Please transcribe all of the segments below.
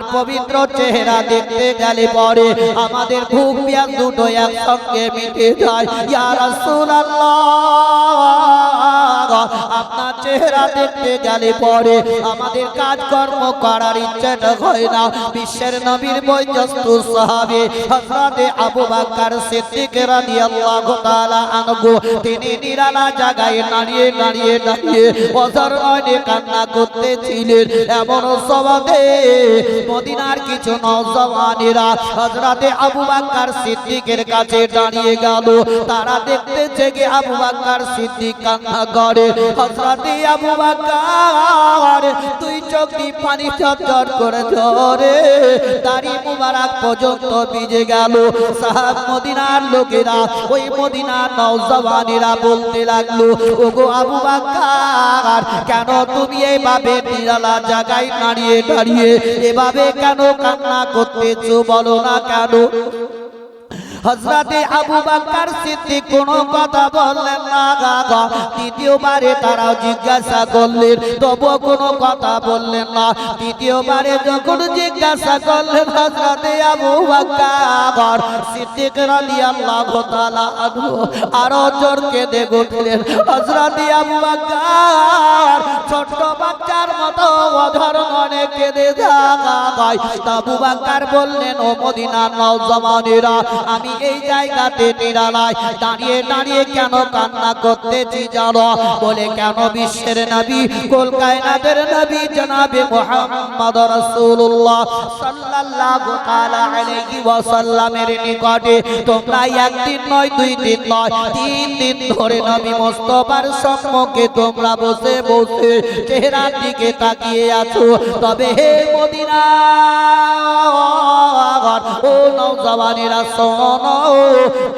আপনার পবিত্র চেহারা দেখতে গেলে পরে আমাদের ভোগ পেঁয়াজ দুটো একসঙ্গে মিটে যায়। ইয়া রাসূলুল্লাহ, আপনার চেহারা দেখতে গেলে পরে আমাদের কাজকর্ম করার ইচ্ছাটা হয় না। বিশ্বের নবীর বৈজস্ত সাহাবে হযরতে আবু তিনি নিরালা জায়গায় দাঁড়িয়ে দাঁড়িয়ে দাঁড়িয়ে অজর কান্না করতেছিলেন। এমন সবাদে মদিনার কিছু নওজওয়ানেরা হযরতে আবু বকর সিদ্দিকের কাছে দাঁড়িয়ে গেল। তারা দেখতেছে কি আবু বকর সিদ্দিক কান্না করে, হযরতে আবু বকর, তুই চোখ দিয়ে পানি চটচট করে ধরে, দাড়ি মুবারক পর্যন্ত ভিজে গেল। সাহাব মদিনার লোকেরা ওই মদিনার নওজওয়ানেরা বলতে লাগল, ওগো আবু বকর, কেন তুমি এইভাবে নিরালা জায়গায় দাঁড়িয়ে দাঁড়িয়ে এভাবে কেন কান্না করতেছো? বলো না কেন? হজরতে আবু বাক্কার সিদ্দিক কোনো কথা বললেন না গাগা দ্বিতীয়বারে তারাও জিজ্ঞাসা করলেন, তবুও কোনো কথা বললেন না। তৃতীয়বারে যখন জিজ্ঞাসা করলেন হজরতে আবু বাক্কার সিদ্দিক রাদিয়াল্লাহু তাআলা আনহু, আরও জোর কেঁদে উঠলেন হজরতে আবু বাক্কার ছোট্ট বাচ্চার মতো অধর মনে কেঁদে যায় আবু বাক্কার বললেন, ও মদিনার নওজওয়ানেরা আমি এই জায়গাতে নিরালায় দাঁড়িয়ে দাঁড়িয়ে কেন কান্না করতেছি জানো? বলে, কেন বিশ্বের নবী? কলকায়নাতের নবী জনাবে মুহাম্মদ রাসূলুল্লাহ সাল্লাল্লাহু তাআলা আলাইহি নিকটে। তোমরা নয়, দুই দিন নয়, তিন দিন ধরে নবী মুস্তাফার সম্মুখে তোমরা বসে বসে দিকে তাকিয়ে আছো। তবে হে মদিনা ও নওজওয়ানেরা শোনো।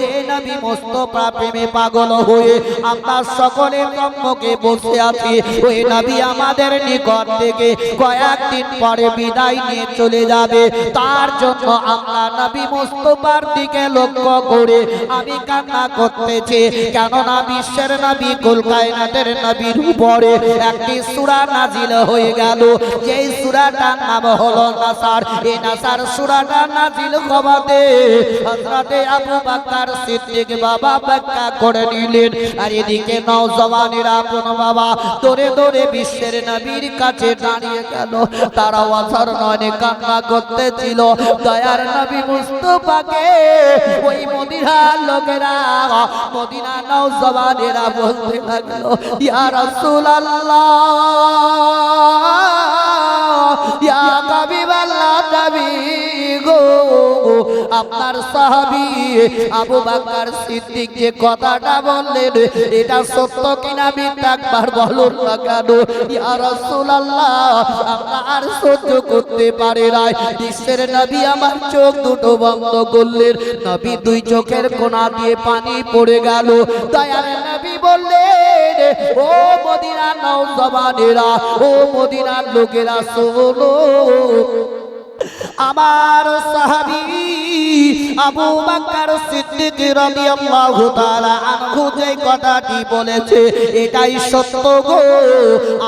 যে নবী মুস্তাফা প্রেমে পাগল হয়ে আমরা সকলের সম্মুখে বসে আছি। ওই নবী আমাদের নিকট থেকে কয়েকদিন পরে বিদায় নিয়ে চলে যাবে। তার জন্য আমরা নবী মুস্তাফার দিকে লক্ষ্য করে আমি কান্না করতেছি। কেননা বিশ্বের নবী কলকায়নাতের নবীর উপরে একটি সূরা নাজিল হয়ে গেল। যেই সূরাটার নাম হলো নাসার। এই নাসার সূরাটা নাজিল হওয়াতে হযরতে আবু বকর সিদ্দিক বাবা ব্যাখ্যা করে নিলেন, আর এদিকে নওজওয়ানেরা আপন বাবা। দৌড়ে দৌড়ে বিশ্বের নবীর কাছে দাঁড়িয়ে গেল। তারা অঝর নয়নে কান্না করতেছিল। দয়ার নবী মুস্তফাকে ওই মদিনার লোকেরা মদিনা নওজওয়ানেরা বলতে লাগল ইয়া রাসূলুল্লাহ, ইয়া হাবিবাল্লাহ নবী আপনার সাহাবী আবু বকর সিদ্দিক যে কথাটা বললেন, এটা সত্য কিনা মিথ্যা একবার বলুন না কেন? ইয়া রাসূলুল্লাহ, আমরা আর সহ্য করতে পারি না। বিশ্বের নবী আমার চোখ দুটো বন্ধ করলেন। নবী দুই চোখের কোণা দিয়ে পানি পড়ে গেল। দয়ার নবী বললেন, ও মদিনার নওজওয়ানেরা ও মদিনার লোকেরা, শোনো। আমার সাহাবী আবু বকর সিদ্দিক রাদিয়াল্লাহু তাআলা আনহু যে কথাটি বলেছে, এটাই সত্য গো।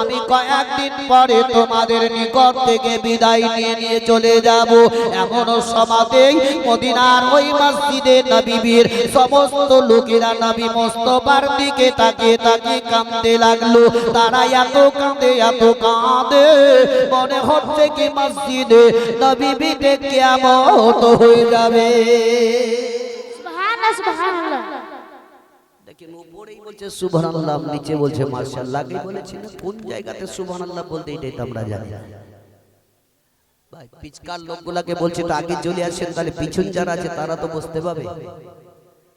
আমি কয়েকদিন পরে তোমাদের নিকট থেকে বিদায় নিয়ে নিয়ে চলে যাব। এমন সমাতেই মদিনার ওই মসজিদে নবীর সমস্ত লোকেরা নবী মোস্তফার দিকে তাকিয়ে তাকিয়ে কাঁদতে লাগল। তারা এত কাঁদে এত কাঁদে। মনে হচ্ছে কি মসজিদে নবী বিতে কিয়ামত হয়ে যাবে। সুবহানাল্লাহ সুবহানাল্লাহ। দেখেন উপরেই বলছে সুবহানাল্লাহ। নিচে বলছে মাশাআল্লাহ। আগে বলেছি কোন জায়গাতে সুবহানাল্লাহ বলতে এটাই তো আমরা জানি। ভাই পিচকার লোকগুলাকে বলছে তো আগে চলে আসেন তাহলে পিছন যারা আছে তারা তো বুঝতে পাবে।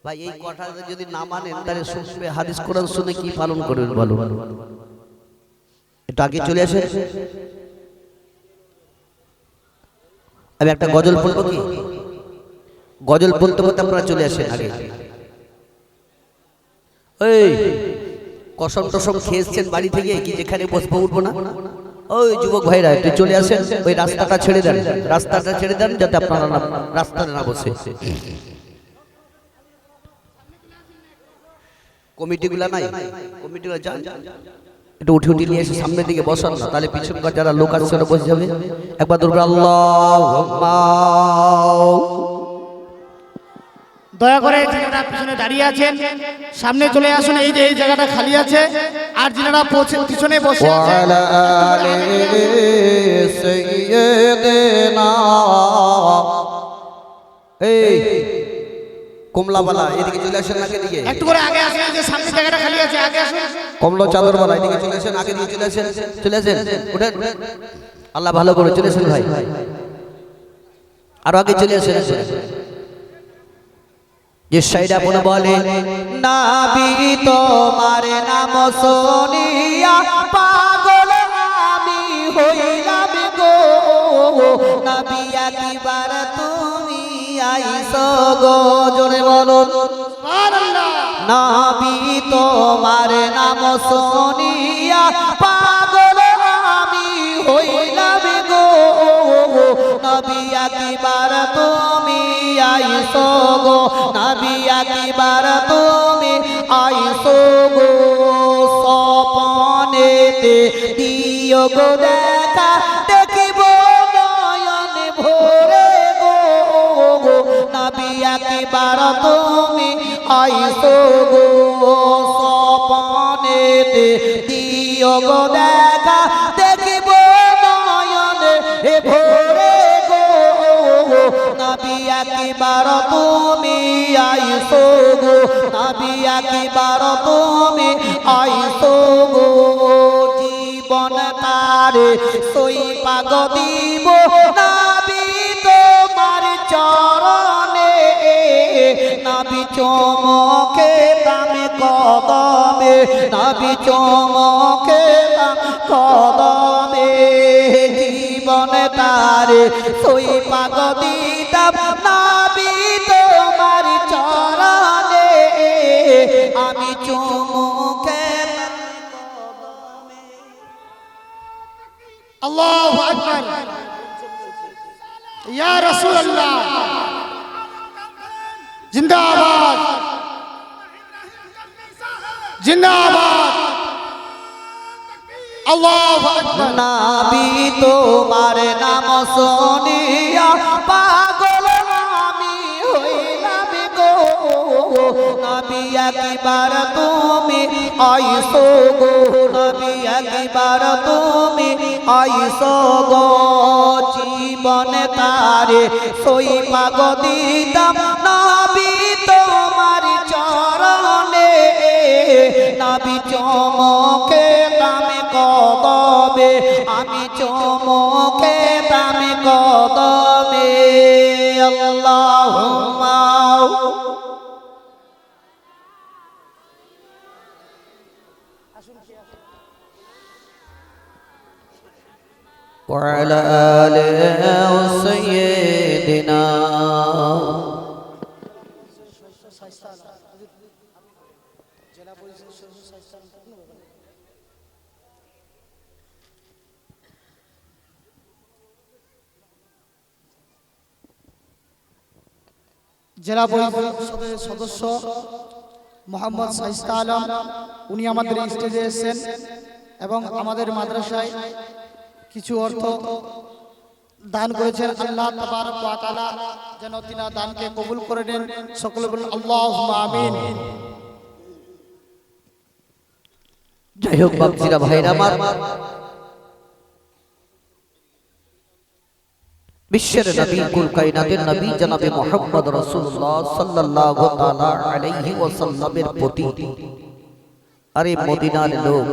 ভাই এই কথাটা যদি না মানেন তাহলে শুনবে হাদিস কোরআন শুনে কি পালন করবেন বলুন? একটু আগে চলে আসেন? আমি একটা গজল বলব কি? গজল বলতে বলতে আপনারা চলে আসেন আগে। এই, কসম টসম খেয়েছেন বাড়ি থেকে, কি যেখানে বসবো উঠবো না? ওই যুবক ভাইরা, একটু চলে আসেন, ওই রাস্তাটা ছেড়ে দেন, রাস্তাটা ছেড়ে দেন যাতে আপনারা না রাস্তাতে না বসে। কমিটিগুলা নাই? কমিটিগুলো যান। একটু উঠে উঠে নিয়ে এসে সামনের দিকে বসান না তাহলে পিছনকার যারা লোক আসছে ওরা বসে যাবে। একবার দুর্গা আল্লাহ দয়া করে যারা পিছনে দাঁড়িয়ে আছেন সামনে চলে আসুন এই যে এই জায়গাটা খালি আছে আর যারা পৌঁছে- পিছনে বসে আছেন কমলাবালা এদিকে চলে আসেন আগে দিকে। একটু করে আগে আসুন যে সামনে জায়গাটা খালি আছে আগে আসুন। কমলো চাদরবালা এদিকে চলে আসেন আগে দিকে চলে আসেন চলে আসেন উঠেন। আল্লাহ ভালো করে চলে আসেন ভাই। আরও আগে চলে আসেন। যে সাইড আপন বলে নাবি তোমার নাম শুনিয়া পাগল আমি হইলাম গো। নবী আইসো গো জোরে বলুন নাবি তোমার নাম শুনিয়া পাগল আমি হইলাম গো। নবী একবার তুমি আইসো গো। নবী একবার তুমি আইসো গো। সপনেতে দিও গো দেখা তুমি আইসো গো সপনেতে দিও গো দেখা, দেখিব নয়নে। হে ভোরে গো, নবী একবার তুমি আইসো গো। নবী একবার তুমি আইসো গো। জীবন তারে সই পাগ দিব চমকে দামে কদমে, নাবি চমকে দাম কদমে। জীবন তারে সই পাগ দিতাম নাবি তোমার চরণে। আমি চমকে আল্লাহ ইয়া রাসূলুল্লাহ। জিন্দাবাদ। জিন্দাবাদ। আল্লাহ নাবি তোমার নাম শুনিয়া পাগল আমি হইলাম গো। নবী একবার তুমি আইসো গো। নবী একবার তুমি আইসো গো। জীবন তারে সই পাগ দিতাম। চমকে দামে কদবে আমি চমকে দামে কদবে আল্লাহ وعلى آل سيدنا জেলা পরিষদের সদস্য মোহাম্মদ সাইস্তা আলম, উনি আমাদের স্টেজে এসেছেন এবং আমাদের মাদ্রাসায় কিছু অর্থ দান করেছেন। আল্লাহ তাবারক যেন তিনি দানকে কবুল করে নেন। সকলে বলুন, আল্লাহুম্মা আমিন। যাই হোক, বাপজিরা ভাইরা, আমার বিশ্বের নবী কুল কায়নাতের নবী জনাবে মোহাম্মদ রাসূলুল্লাহ সাল্লাল্লাহু তাআলা আলাইহি ওয়াসাল্লামের প্রতি। আরে মদিনার লোক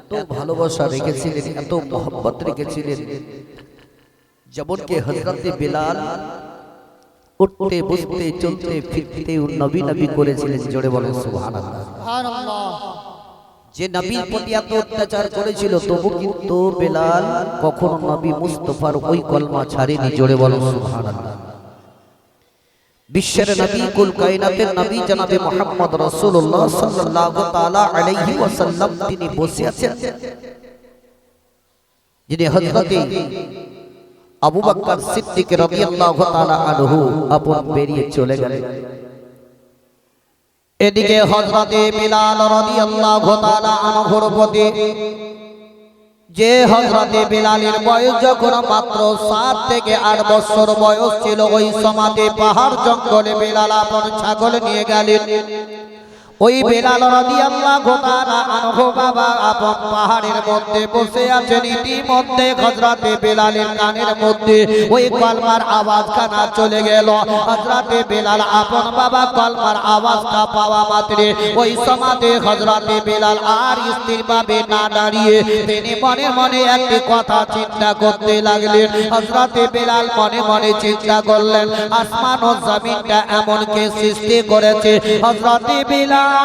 এত ভালোবাসা রেখেছিলেন এত মোহব্বত রেখেছিলেন। যেমনকি হযরতে বিলাল উঠতে বসতে চলতে ফিরতে নবী নবী করেছিলেন জোরে বলেন সুবহানাল্লাহ। সুবহানাল্লাহ। যে নবীর প্রতি এত অত্যাচার করেছিল তবু কিন্তু বেলাল কখনো নবী মুস্তফার ওই কলমা ছাড়েনি জোরে বলো সুবহানাল্লাহ। বিশ্বের নবী কুল কায়নাতের নবী জনাবে মোহাম্মদ রাসূলুল্লাহ সাল্লাল্লাহু তাআলা আলাইহি ওয়াসাল্লাম তিনি বসে আছেন। যিনি হযরতে আবু বকর সিদ্দিক রাদিয়াল্লাহু তাআলা আনহু আপন বেরিয়ে চলে গেলেন। এদিকে হজরতে বিলাল রাদিয়াল্লাহু তাআলা আনহুর প্রতি যে হজরতে বিলালের বয়স যখন মাত্র সাত থেকে আট বছর বয়স ছিল ওই সমাধি পাহাড় জঙ্গলে বিলাল আপন ছাগল নিয়ে গেলেন। ওই বেলাল রাদিয়াল্লাহু তাআলা আনহু বাবা আপন পাহাড়ের মধ্যে বসে আছেন ইতিমধ্যে হযরতে বেলালের কানের মধ্যে ওই কলমার আওয়াজ কানা চলে গেল। হযরতে বেলাল আপন বাবা কলমার আওয়াজটা পাওয়া মাত্রে ওই সমাধে হযরতে বেলাল আর স্থির ভাবে না দাঁড়িয়ে তিনি মনে মনে একটি কথা চিন্তা করতে লাগলেন। হযরতে বেলাল মনে মনে চিন্তা করলেন আসমান ও জমিনটা এমন কে সৃষ্টি করেছে? হযরতে বেলাল না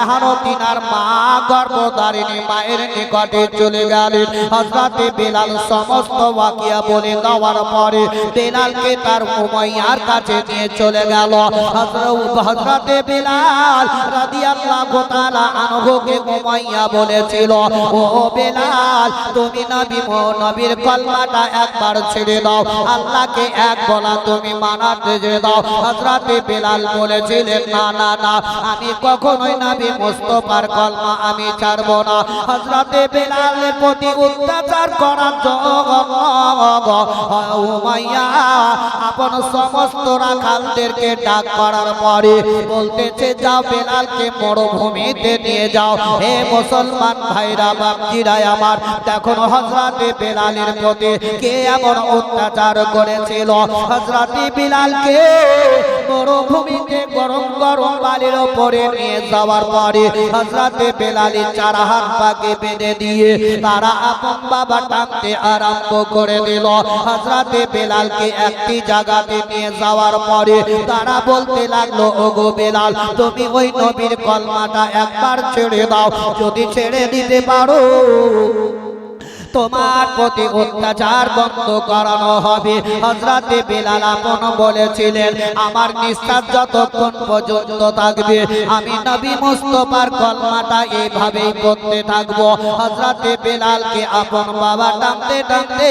এখনও তিনার মা গর্ভধারিণী মায়ের নিকটে চলে গেলেন। হজরতে বেলাল সমস্ত ওয়াকিয়া বলে দেওয়ার পরে বেলালকে তার উমাইয়ার কাছে নিয়ে চলে গেল। হজরতে বেলাল রাদিয়াল্লাহু তাআলা আনহুকে উমাইয়া বলেছিল, ও বেলাল, তুমি নবী নবীর কলমাটা একবার ছেড়ে দাও। আল্লাহকে এক বলা তুমি মানাতে যে দাও। হজরতে বেলাল বলেছিলেন, না না না, আমি কখনোই নবী মুস্তফার কলমা আমি ছাড়ব না। হজরতে বেলালের প্রতি অত্যাচার করার উমাইয়া আপন সমস্ত রাখালদেরকে ডাক করার পরে বলতেছে, যাও বেলালকে মরুভূমিতে নিয়ে যাও। হে মুসলমান ভাইরা বাপজিরা আমার। দেখুন হজরতে বেলালের প্রতি কে এমন অত্যাচার করেছিল? হজরতে বিলালকে মরুভূমিতে গরম গরম বালির ওপরে নিয়ে যাওয়ার পরে হজরতে বেলালি চার হাত পাকে বেঁধে দিয়ে তারা আপন বাবা টানতে আরম্ভ করে দিল। হজরতে বেলালকে একটি জায়গাতে নিয়ে যাওয়ার পরে তারা বলতে লাগল, ওগো বেলাল, তুমি ওই নবীর কলমাটা একবার ছেড়ে দাও। যদি ছেড়ে দিতে পারো তোমার প্রতি অত্যাচার বন্ধ করানো হবে। হজরতে বেলাল আপন বলেছিলেন, আমার নিঃশ্বাস যতক্ষণ পর্যন্ত থাকবে, আমি নবী মুস্তফার কলমাটা এইভাবেই পড়তে থাকব। হজরতে বেলালকে আপন বাবা টানতে টানতে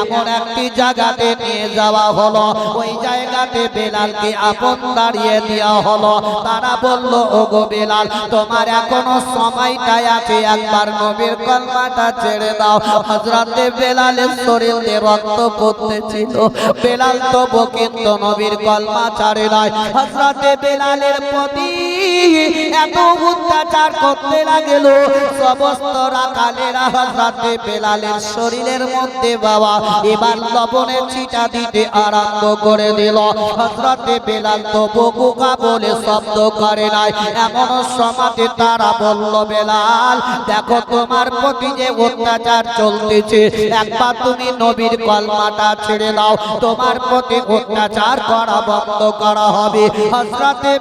এমন একটি জায়গাতে নিয়ে যাওয়া হলো। ওই জায়গাতে বেলালকে আপন দাঁড়িয়ে দেওয়া হলো। তারা বলল, ওগো বেলাল, তোমার এখনও সময়টাই আছে, একবার নবীর কলমাটা ছেড়ে দাও। হজরতে বেলালের শরীরে রক্ত বেলাল তো নবীর কলমা ছাড়ে নাই। বেলালের প্রতি এত অত্যাচার করতে সমস্ত রাখালেরা বেলালের শরীরের মধ্যে বাবা, এবার লবণের ছিটা দিতে আরম্ভ করে দিল। হজরতে বেলাল তো বকুকা বলে শব্দ করে নাই। এমন সমাজে তারা বলল, বেলাল, দেখো তোমার প্রতি যে অত্যাচার চলতেছে। একবার তুমি নবীর কলমাটা ছেড়ে দাও। তোমার প্রতি অত্যাচার করা বন্ধ করা হবে। হজরতে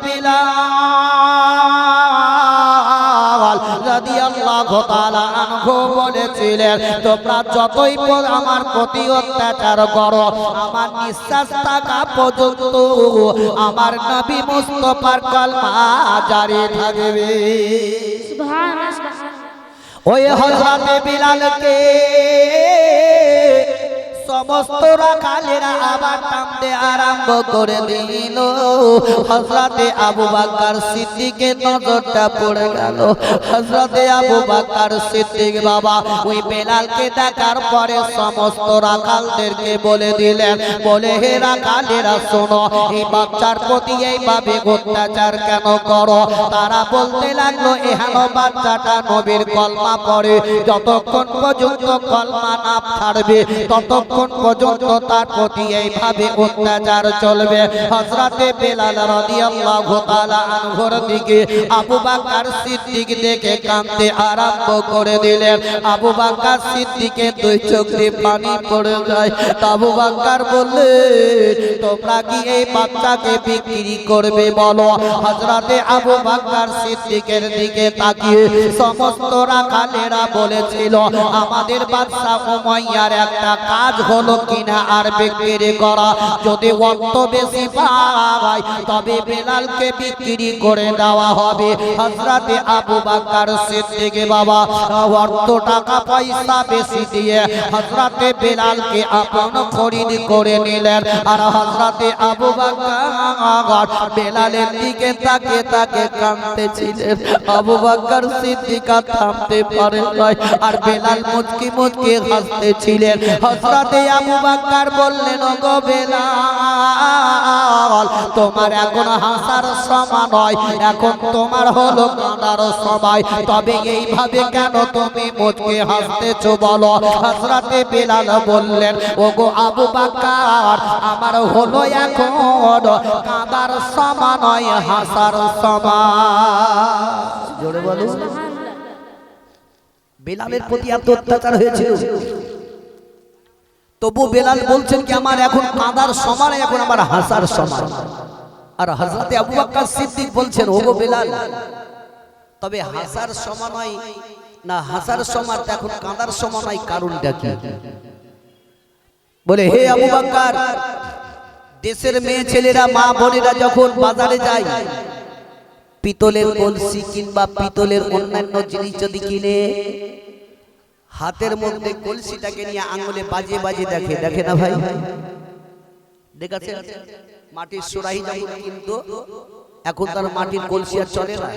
বলেছিলেন, তোমরা যতই আমার প্রতি অত্যাচার করো, আমার নিঃশ্বাস থাকা পর্যন্ত আমার নবী কলমা ওই হজরত বিলালকে সমস্ত রাখালেরা আবার টানতে আরম্ভ করে দিল। হজরতে আবু বাক্কার সিদ্দিকের নজরটা পড়ে গেল। হজরতে আবু বাক্কার সিদ্দিক বাবা ওই বেলালকে দেখার পরে সমস্ত রাখালদেরকে বলে দিলেন, বলে, হে রাখালেরা শোনো, এই বাচ্চার প্রতি এইভাবে অত্যাচার কেন করো? তারা বলতে লাগল, এহেন বাচ্চাটা নবীর কলমা পড়ে, যতক্ষণ পর্যন্ত কলমা না ছাড়বে, ততক্ষণ যতক্ষণ পর্যন্ত তার প্রতি এইভাবে অত্যাচার চলবে। হজরতে বেলাল রাদিয়াল্লাহু তাআলা আনহুর দিকে আবু বকর সিদ্দিক দেখে কাঁদতে আরম্ভ করে দিলেন। আবু বকর সিদ্দিকের দুই চোখ দিয়ে পানি পড়ে যায়। আবু বকর বললে, তোমরা কি এই বাচ্চাকে বিক্রি করবে বলো? হজরতে আবু বকর সিদ্দিকের দিকে তাকিয়ে সমস্ত রাখালেরা বলেছিল, আমাদের বাদশা উমাইয়ার একটা কাজ হলো কিনা আর বিক্রি করা যদি অর্থ বেশি পায় তবে বেলালকে বিক্রি করে দেওয়া হবে। হজরতে আবু বকর সিদ্দিক বাবা অর্থ টাকা পয়সা বেশি দিয়ে হজরতে বেলালকে আপন খরিদ করে নিলেন। আর হজরতে আবু বকর বেলালের দিকে তাকে তাকে কাঁদতেছিলেন আবু বকর সিদ্দিকা থামতে পারে নাই। আর বেলাল মুচকি মুচকি হাসতেছিলেন হজরতে আবু বকর বললেন গো বেলাল, তোমার এখন হাসার সময় নয়, এখন তোমার হলো কাঁদার সময়। তবে এইভাবে কেন তুমি মুচকি হাসতেছো বলো? হজরতে বেলাল বললেন ও গো আবু বকর আমার হলো এখন কাঁদার সময় নয়, হাসার সময়। জোরে বলো। বেলালের প্রতি এত অত্যাচার হয়েছিল? তবু বেলাল বলছেন কি আমার এখন কাঁদার সমান এখন আমার হাসার সমান। আর হযরতে আবু বকর সিদ্দিক বলছেন ওগো বেলাল তবে হাসার সময় নয় না হাসার সমান এখন কাঁদার সময় নয় কারণটা কি? বলে হে আবু বকর দেশের মেয়ে ছেলেরা মা বোনেরা যখন বাজারে যায় পিতলের কলসি কিংবা পিতলের অন্যান্য জিনিস যদি কিনে হাতের মধ্যে কলসিটাকে নিয়ে আঙুলে বাজে বাজে দেখে দেখে না ভাই? দেখাচ্ছে মাটির সুরাহি যখন কিন্তু এখন তার মাটির কলসি আর চলে না।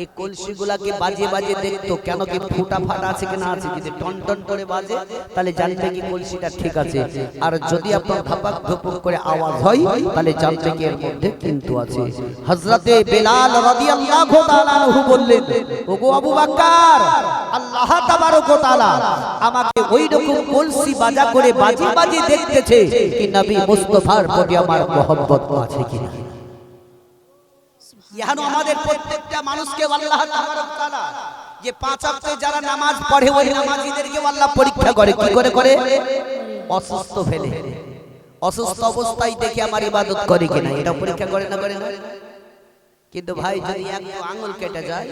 এই কলসি গুলাকে বাজে বাজে দেখতো, কেন কি ফুটা ফাটা আছে কি না আছে যদি টন টন করে বাজে, তাহলে জানতে কি কলসিটা ঠিক আছে। আর যদি আপনার ধাপাক ধুপুক করে আওয়াজ হয়, তাহলে জানতে কি এর মধ্যে কিন্তু আছে। হযরতে বেলাল রাদিয়াল্লাহু তাআলা আনহু বললেন, ওগো আবু বকর আল্লাহ তাবারক তাআলা আমাকে ওই রকম কলসি বাজা করে বাজে বাজে দেখতেছে কি নবী মুস্তাফার প্রতি আমার মহব্বত আছে কিনা? ইহানো আমাদের প্রত্যেকটা মানুষকে আল্লাহ তাআলা যে পাঁচ ওয়াক্তে যারা নামাজ পড়ে ওই নামাজীদেরকে আল্লাহ পরীক্ষা করে কি করে করে অসুস্থ ফেলে। অসুস্থ অবস্থায় দেখে আমার ইবাদত করে কিনা? এটা পরীক্ষা করে না করে না? কিন্তু ভাই যদি এক আঙুল কেটে যায়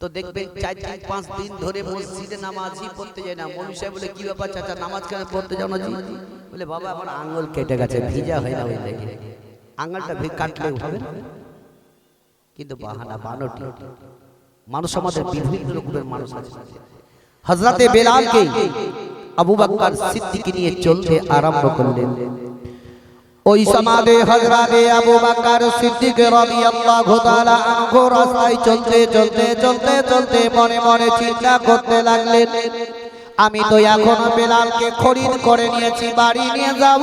তো দেখবেন চার দিন পাঁচ দিন ধরে মসজিদে নামাজই পড়তে যায় না। মৌলী সাহেব বলে কি ব্যাপার চাচা নামাজ কেন পড়তে যাও না বলে বাবা আমার আঙুল কেটে গেছে ভিজা হয় না ওই লেগে আঙুলটা কাটলে হবে না? কিন্তু বাহানা বানোটি মানুষ আমাদের বিভিন্ন রকমের মানুষ আছে। হজরতে বেলালকে আবু বকর সিদ্দিক নিয়ে চলতে আরম্ভ করলেন। ওই সমাদে হজরতে আবু বকর সিদ্দিক রাদিয়াল্লাহু তাআলা আনহু রাস্তায় চলতে চলতে চলতে চলতে মনে মনে চিন্তা করতে লাগলেন। আমি তো এখন বেলালকে খরিদ করে নিয়েছি বাড়ি নিয়ে যাব।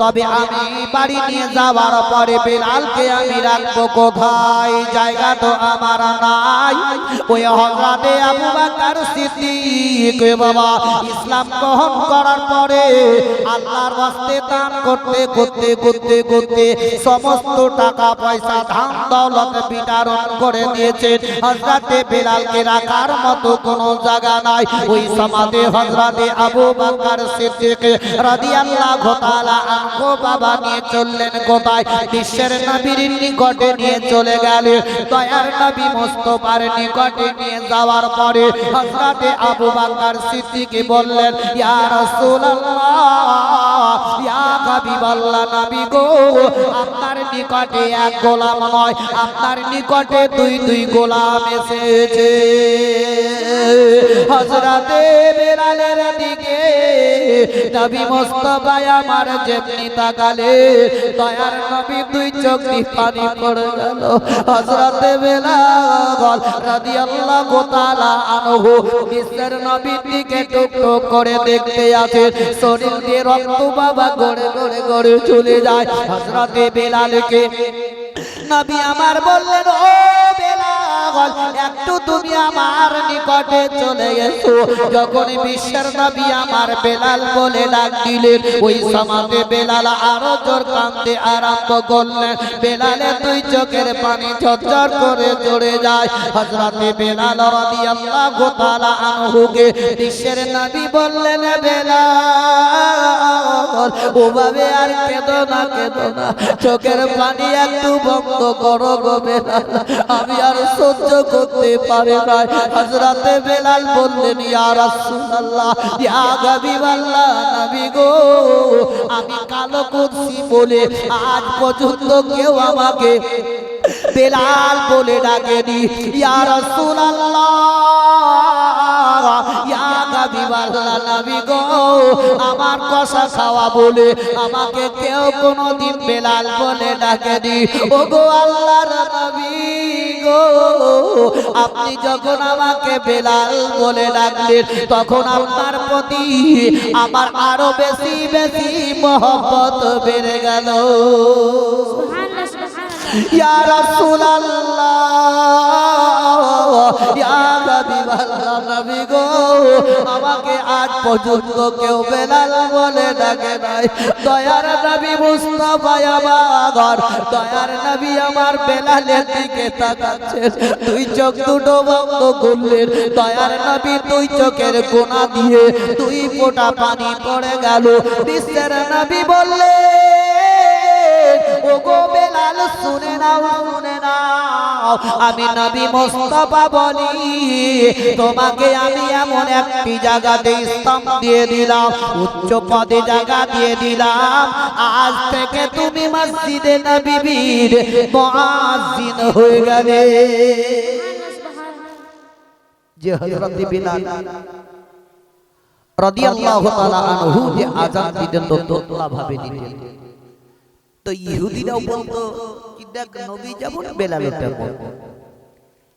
তবে আমি বাড়ি নিয়ে যাওয়ার পরে বেলালকে আমি রাখব কোথায়? জায়গা তো আমার নাই। ওই হজরতে আবু বকর সিদ্দিক। বাবা ইসলাম গ্রহণ করার পরে আল্লাহর রাস্তে দান করতে করতে করতে করতে সমস্ত টাকা পয়সা ধান দৌলত বিতরণ করে দিয়েছেন হজরতে বেলালকে রাখার মতো কোনো জায়গা নাই। ওই সমাধি হজরতে আবু বকর সিদ্দিক রাদিয়াল্লাহু তাআলা আনহু বাবা নিয়ে চললেন কোথায়? বিশ্বের নবীর নিকটে নিয়ে চলে গেল। দয়ার নবী মুস্তাফার নিকটে নিয়ে যাওয়ার পরে হযরতে আবু বকর সিদ্দিক বললেন, ইয়া রাসূলুল্লাহ ইয়া হাবিবাল্লাহ নবী গো, আপনার নিকটে এক গোলাম নয়, আপনার নিকটে দুই দুই গোলাম এসেছে। হযরতে বেলালের দিকে নবী মুস্তাফা আমার যেমনি তাকালে, দয়ার নবী দুই চোখ পানি পড়ে গেল। হযরতে বেলাল রাদিয়াল্লাহু তাআলা আনহু, বিশ্বের নবীর দিকে টুক টুক করে দেখতে আছে শরীর দিয়ে রক্ত বাবা গড়ে গড়ে গড়ে চলে যায়। হজরতে বেলালকে নবী আমার বললেন ও পাগল, একটু তুমি আমার নিকটে চলে এসো। যখন বিশ্বের নবী আমার বেলাল বলে ডাক ওই সমাজে বেলাল আরও জোর কাঁদতে আরম্ভ করলেন। বেলালে দুই চোখের পানি ঝরঝর করে জড়ে যায়। হযরতে বেলাল রাদিয়াল্লাহু তাআলা আনহুকে বিশ্বের নবী বললেন বেলাল, ওভাবে আর কেঁদো না কেঁদো না। চোখের পানি একটু বন্ধ করো গো বেলাল। আমি আর সহ্য করতে পারি না হযরতে বেলাল বললেন, ইয়া রাসূলুল্লাহ, ইয়া হাবিবাল্লাহ নবী গো, আমি কালো কুরসি বলে আজ পর্যন্ত কেউ আমাকে বেলাল বলে ডাকেনি। ইয়া রাসূলুল্লাহ, ইয়া হাবিবাল্লাহ নবী গো, আমার কষা খাওয়া বলে আমাকে কেউ কোনোদিন বেলাল বলে ডাকেনি। ও গো আল্লাহর নবী গো। আপনি যখন আমাকে বেলাল বলে ডাকলেন তখন আপনার প্রতি আমার আরও বেশি বেশি মহব্বত বেড়ে গেল. ইয়া রাসূলুল্লাহ। নবী গো, আমাকে আজ পর্যন্ত কেউ বেলাল বলে ডাকে নাই। দয়ার নবী মুস্তাফা আমার দয়ার নবী আমার বেলালের দিকে তাকাচ্ছেন। দুই চোখ দুটো বন্ধ করলেন। দয়ার নবী দুই চোখের কোনা দিয়ে দুই ফোঁটা পানি পড়ে গেল। বিশ্বের নবী বললেন, ওগো বেলাল শুনে নাও শুনে নাও। আমি নবী মোস্তফা বলি, তোমাকে আমি এমন একটি জায়গাতে ইসলাম দিয়ে দিলাম, উচ্চ পদে জায়গা দিয়ে দিলাম। আজ থেকে তুমি মসজিদে নবীর মুয়াজ্জিন হয়ে গেলে যে হযরত বিলাল রাদিয়াল্লাহু তাআলা আনহু যে আযান দিতেন, তো দোতলা ভাবে দিতেন। তো ইহুদিরাও বলতো কি দেখ নবী যেমন বেলাল তেমন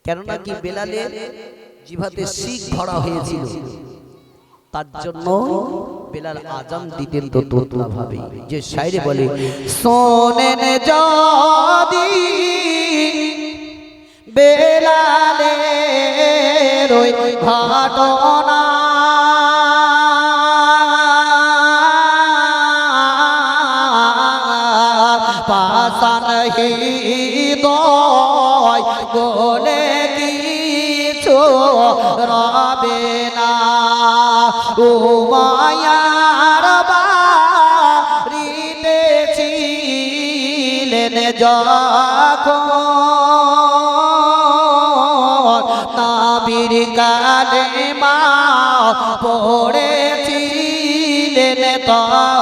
কেননা কি বেলালের জিভাতে শিখ ধরা হয়েছিল। তার জন্য বেলাল আজান দিতেন তো তোতলা ভাবে যে সাইরে বলে, শোনেন যদি বেলালের ওই ঘটনা বলে কিছু রবে না। ও মায়ার বাড়িতে ছিলেন যখন নাবির কালে মা পড়েছিলেন তখন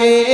বেলালকে